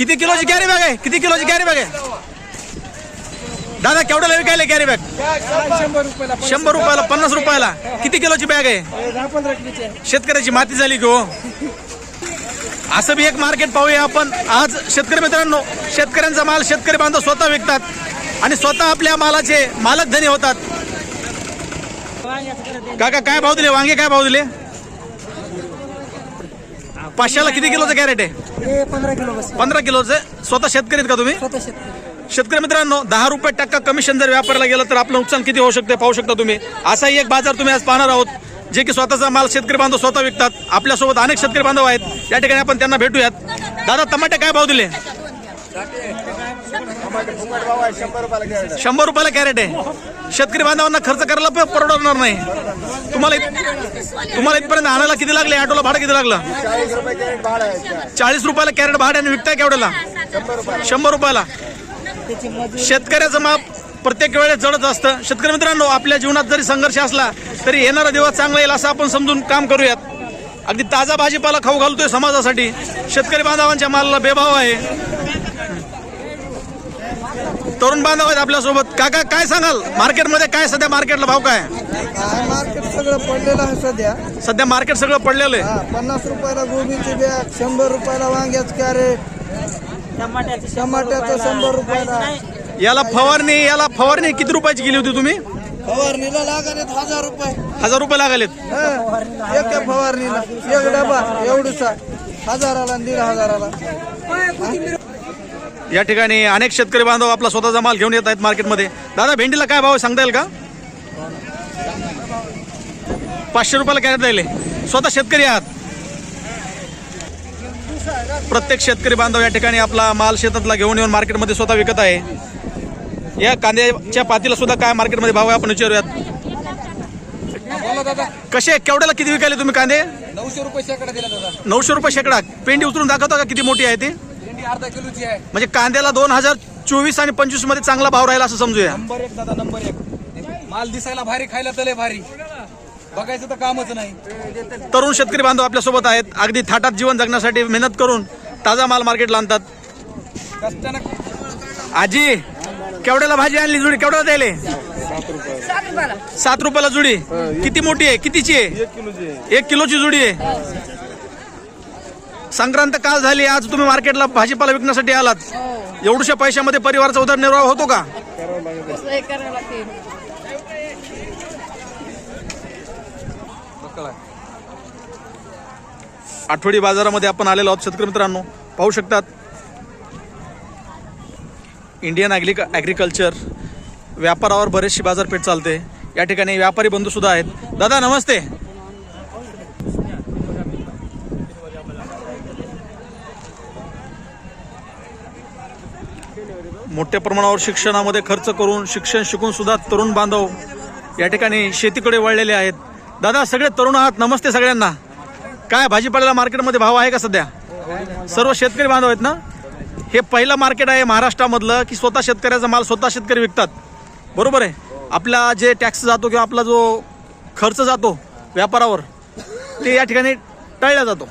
किती किलोची carry bag आहे? किती किलोची कॅरी बॅग आहे? दादा केवढ्याला विकायला कॅरी बॅग शंभर रुपयाला शंभर रुपयाला पन्नास रुपयाला. किती किलोची बॅग आहे? आहे. शेतकऱ्याची माती झाली की हो. असं बी एक मार्केट पाहूया आपण. आज शेतकरी मित्रांनो शेतकऱ्यांचा माल शेतकरी बांधव स्वतः विकतात आणि स्वतः आपल्या मालाचे मालक धनी होतात. काका काय भाव दिले? वांगे काय भाव दिले? पाचशेला किती किलोचं कॅरेट आहे? हे पंधरा किलो बस. पंधरा किलोचं. स्वतः शेतकरी का तुम्ही? स्वतः शेतकरी. शेतकरी मित्रांनो दहा रुपये टक्का कमिशन जर व्यापाराला गेलं तर आपलं नुकसान किती होऊ शकते पाहू शकता तुम्ही. असाही एक बाजार तुम्ही आज पाहणार आहोत जे की स्वतःचा माल शेतकरी बांधव स्वतः विकतात. आपल्यासोबत अनेक शेतकरी बांधव आहेत. या ठिकाणी आपण त्यांना भेटूयात. दादा टमाटे काय भाव दिले? शंभर रुपयाला कॅरेट आहे. शेतकरी बांधवांना खर्च करायला पण परवडणार नाही. तुम्हाला तुम्हाला इथपर्यंत आणायला किती लागले? ऑटोला भाडं किती लागलं? चाळीस रुपयाला कॅरेट भाडे आणि विकताय केवढ्याला? शंभर रुपयाला. शेतकऱ्याचं माप प्रत्येक वेळेस जडत असतं. शेतकरी मित्रांनो आपल्या जीवनात जरी संघर्ष असला तरी येणारा दिवस चांगला येईल असं आपण समजून काम करूयात. अगदी ताजा भाजीपाला खाऊ घालतोय समाजासाठी. शेतकरी बांधवांच्या मालाला बेभाव आहे. तरुण बांधव आहेत आपल्यासोबत. काका काय सांगाल? मार्केटमध्ये काय सध्या मार्केटला भाव काय? मार्केट सगळं पडलेलं आहे सध्या. सध्या मार्केट सगळं पडलेलं आहे. हा पन्नास रुपयाला गोबीची बॅग शंभर रुपयाला वांग्याच कॅरेट टमाट्याचं शंभर रुपयाला. याला फवारणी याला फवारणी किती रुपयाची गेली होती तुम्ही? फवारणीला लागत हजार रुपये. हजार रुपये लागलेत. हा, एका फवारणीला. एक डबा एवढूसा. हजाराला आणि दीड हजाराला. या ठिकाणी अनेक शेतकरी बांधव आपला स्वतःचा माल घेऊन येत आहेत मार्केटमध्ये. दादा भेंडीला काय भाव सांगता येईल का? पाचशे रुपयाला कॅरेट राहिले स्वतः शेतकरी आहात. प्रत्येक शेतकरी बांधव या ठिकाणी आपला माल शेतातला घेऊन येऊन मार्केटमध्ये स्वतः विकत आहे. या कांद्याच्या पातीला सुद्धा काय मार्केटमध्ये भाव आहे? आपण विचारूयात. कसे केवढ्याला किती विकायले तुम्ही कांदे? नऊशे रुपये शेकडा नऊशे रुपये शेकडा. पेंडी उतरून दाखवता का किती मोठी आहे ती? भेंडी अर्धा किलोची आहे. म्हणजे कांद्याला दोन हजार चोवीस आणि पंचवीसमध्ये चांगला भाव राहिला असं समजूया. नंबर एक दादा नंबर एक. माल दिसायला भारी खायला तले भारी. बघायचं तर कामच नाही. तरुण शेतकरी बांधव आपल्यासोबत आहेत. अगदी थाटात जीवन जगण्यासाठी मेहनत करून ताजा माल मार्केटला आणतात. आजी केवढ्याला भाजी आणली जुडी? केवढ्याला द्यायले? सात रुपयाला. जुडी. किती मोठी आहे? कितीची आहे. एक किलोची जुडी आहे. संक्रांत काल झाली? आज तुम्ही मार्केटला भाजीपाला विकण्यासाठी आलात. एवढ्याशा पैशामध्ये परिवाराचा उदरनिर्वाह होतो का? आठवडी बाजारामध्ये आपण आलेलो आहोत शेतकरी मित्रांनो. पाहू शकतात. इंडियन ॲग्रिक ॲग्रिकल्चर व्यापारावर बरेचशी बाजारपेठ चालते. या ठिकाणी व्यापारी बंधू सुद्धा आहेत. दादा नमस्ते. मोठ्या प्रमाणावर शिक्षणामध्ये खर्च करून शिक्षण शिकून सुद्धा तरुण बांधव या ठिकाणी शेतीकडे वळलेले आहेत. दादा सगळे तरुण आहात. नमस्ते सगळ्यांना. काय भाजीपाल्याला मार्केटमध्ये भाव आहे का सध्या? सर्व शेतकरी बांधव आहेत ना? हे पहिलं मार्केट आहे महाराष्ट्रामधलं की स्वतः शेतकऱ्याचा माल स्वतः शेतकरी विकतात. बरोबर आहे? आपला जे टॅक्स जातो किंवा आपला जो खर्च जातो व्यापारावर ते या ठिकाणी टळला जातो.